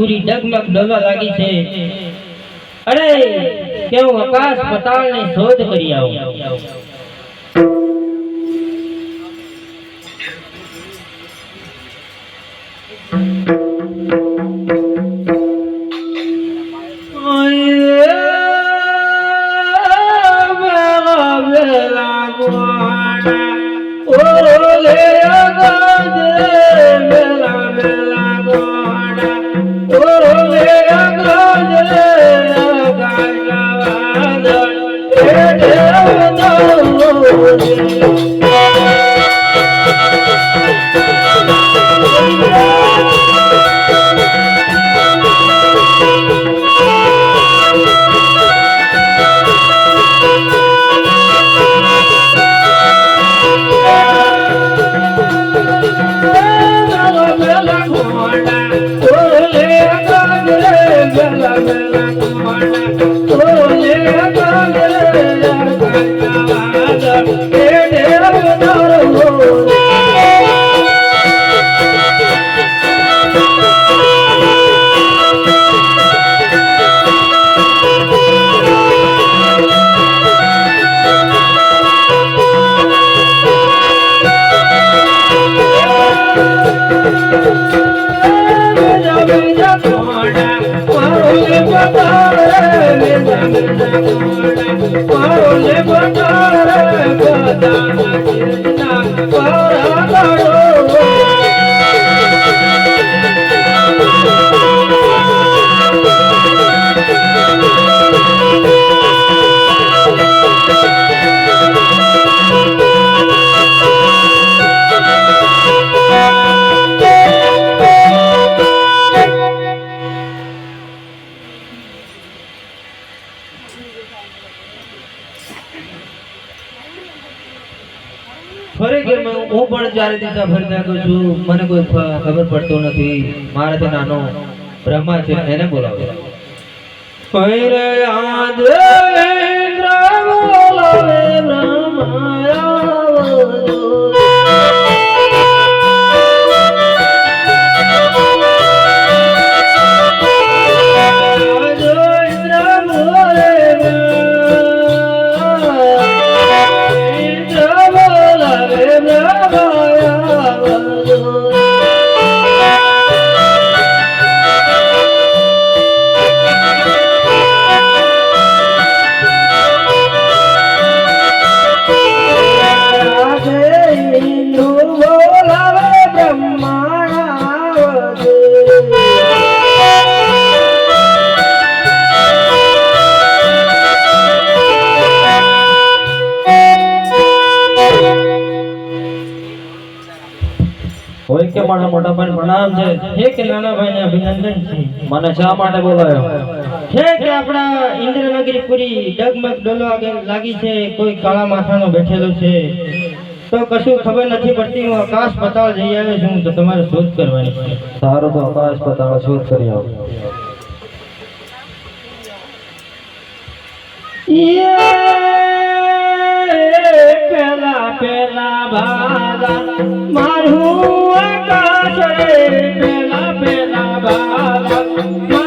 પૂરી ડગમગ ડોલવા લાગી છે. અરે કેવું આકાશ પતાળની શોધ કરી આવો. ರಂಗ ચારે દિશા ફરી કહું છું. મને કોઈ ખબર પડતો નથી. મારે તે નાનો બ્રહ્મા છે. એને બોલાવો. બોલાવે બ્રહ્મા માટે મોટા ભાઈ પ્રણામ છે. હે કે નાના ભાઈને અભિનંદન છે. મને શા માટે બોલાયો? હે કે આપણા ઇન્દ્રનગરી પૂરી ડગમગ ડોલવા લાગી છે કોઈ કાળા માથાનો બેઠેલો છે. તો કશું ખબર નથી પડતી હું આકાશ પતાળ જઈ આવ્યો છું તો તમારે શોધ કરવાની છે. સારું તો આકાશ પતાળ શોધ કરી આવો. પેલા પેલા ભાલા મારું આકાશ પેલા પેલા ભાલા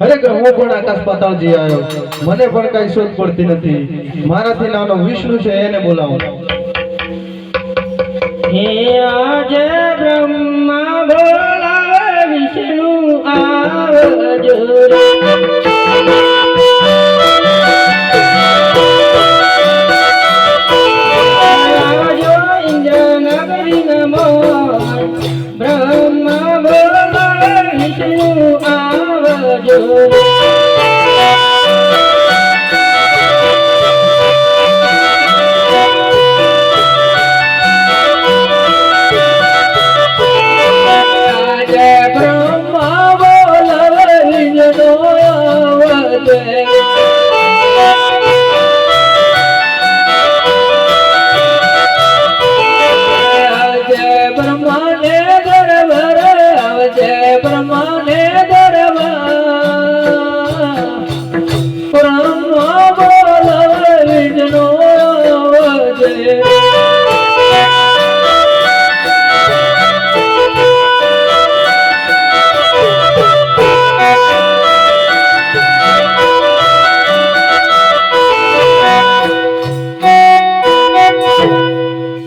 ખરેખર હું પણ આકાશ પાતાળ જઈ આવ્યો. મને પણ કઈ શોધ પડતી નથી. મારાથી નાનો વિષ્ણુ છે, એને બોલાવો. હે આજે બ્રહ્મા બોલાવે વિષ્ણુ આવજો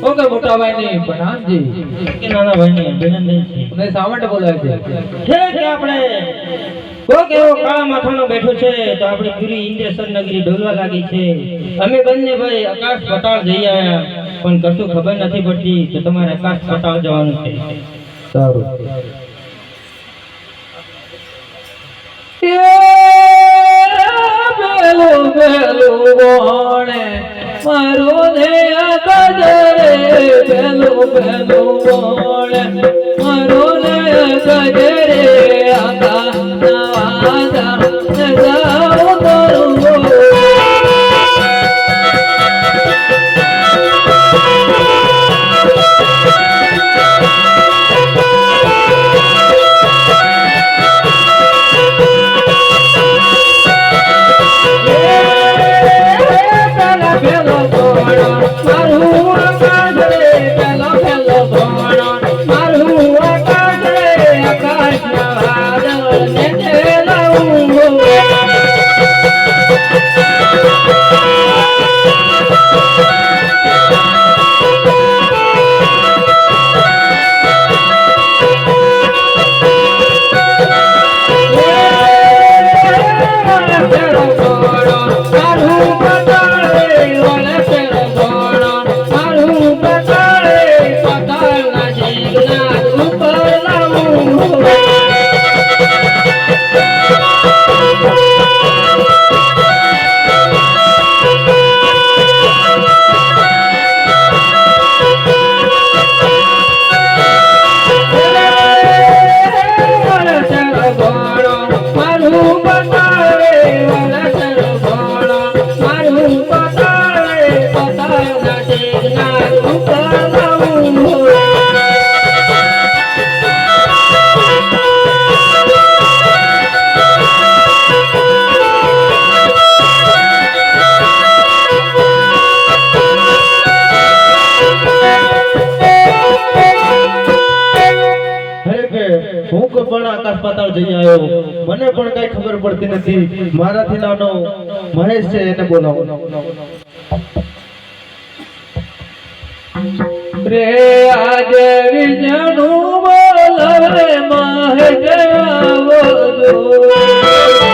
ઓકે મોટા ભાઈ ને પ્રણામજી કે નાના ભાઈને અભિનંદન છે. મને શા માટે બોલાવ્યો છે છે કે આપણે. કોક એવો કાળા માથાનો બેઠો છે તો આપણી પૂરી ઇન્દ્રેશ્વર નગરી ડોલવા લાગી છે. અમે બંને ભાઈ આકાશ પટાળ જઈ આવ્યા પણ કશું ખબર નથી પડતી તો તમારે આકાશ પટાળ જવાનું છે. સારું. પેલું પેલું બોણે મારું ધ્યા કજરે પેલું પેલું બોણે મારું ધ્યા કજરે આકા નવાદા તારું જઈ આવ્યો. મને પણ કઈ ખબર પડતી નથી. મારાથી નાનો મહેશ છે, એને બોલાવો. રે આજે વિજણુ બોલવે મહજવો જો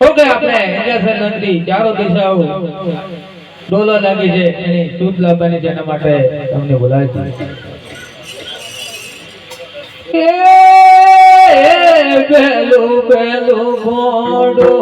ઓકે આપણે ઇન્દ્રસેન નંદી, ચારો દિશાઓ ડોલો લાગી છે એની સૂત લાવવાની છે માટે તમને બોલાવી છે પેલું પેલું મોડો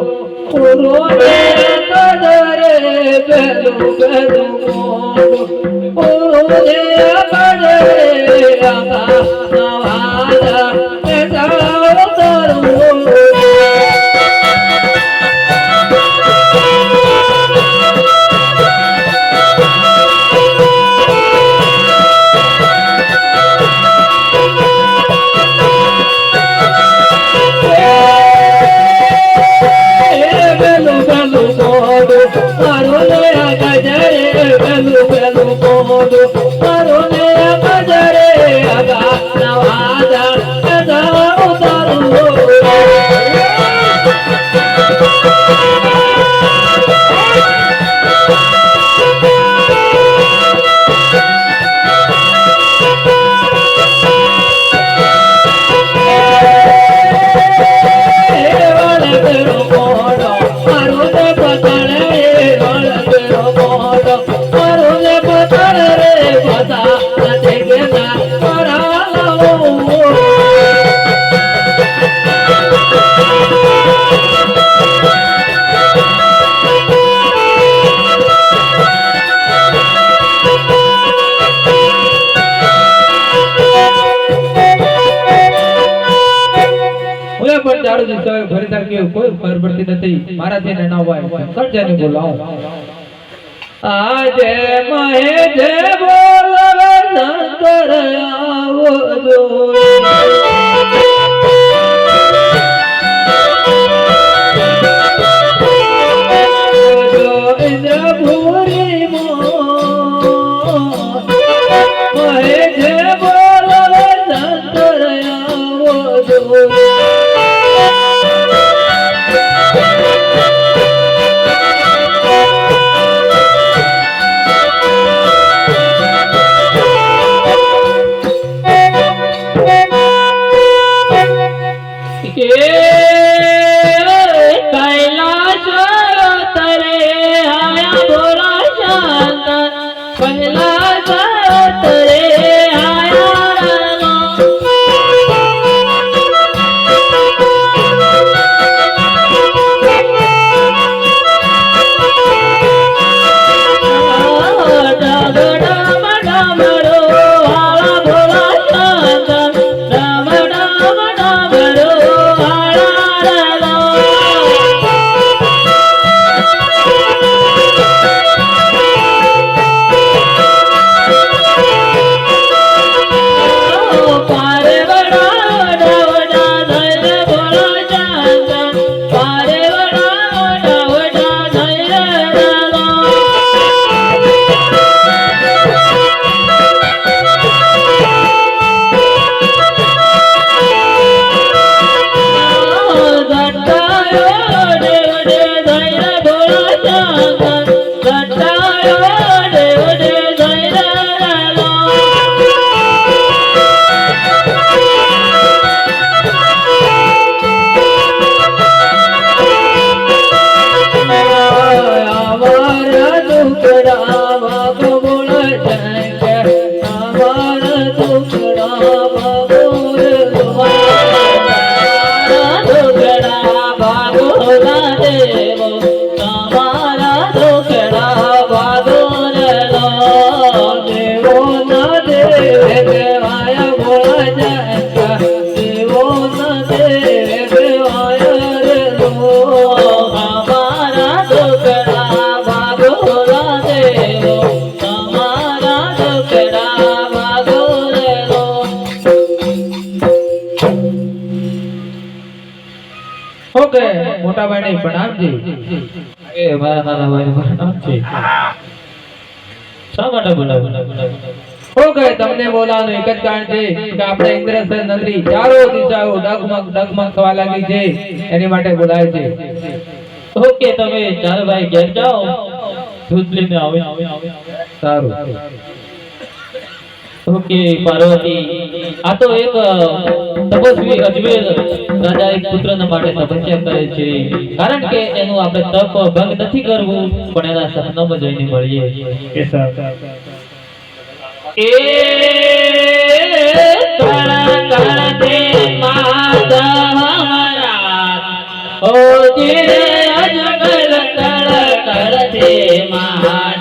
પડતી નથી મારાથી ને ના હોય શંકરજીને બોલાવો આજે મહે જે બોલવે શંકર આવો જો મોટા ભાઈને પ્રણામજી એ મારા નાના ભાઈ પ્રણામ છે શા માટે બોલાવો? તમને બોલાવવાનું એક જ કારણ છે કે આપણે ઇન્દ્રસર નગરી ચારો દિશાઓ ડગમગ ડગમગ થવા લાગી છે. એની માટે બોલાય છે. ઓકે તમે ચાર ભાઈ ઘેર જાઓ. દૂધ લઈને આવે સારું. ઓકે પાર્વતી. આ તો એક તપસ્વી અજમેર રાજા એક પુત્રના માટે તપસ્યા કરે છે. કારણ કે એનું આપણે તપ ભંગ નથી કરવું પણ એના સપનામાં જઈને મળીએ એ કણ કણ તે માધવરા ઓ જીરે અજગલ કણ કણ તે માધવરા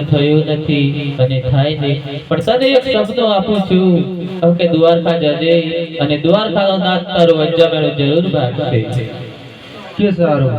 કોઈનો થયો નથી અને થાય નહીં પણ તને એક સપનું આપું છું. કે દ્વારકા જજે અને દ્વારકાનો નાથ તારો વંજામેળો જરૂર ભાગશે કે સારું?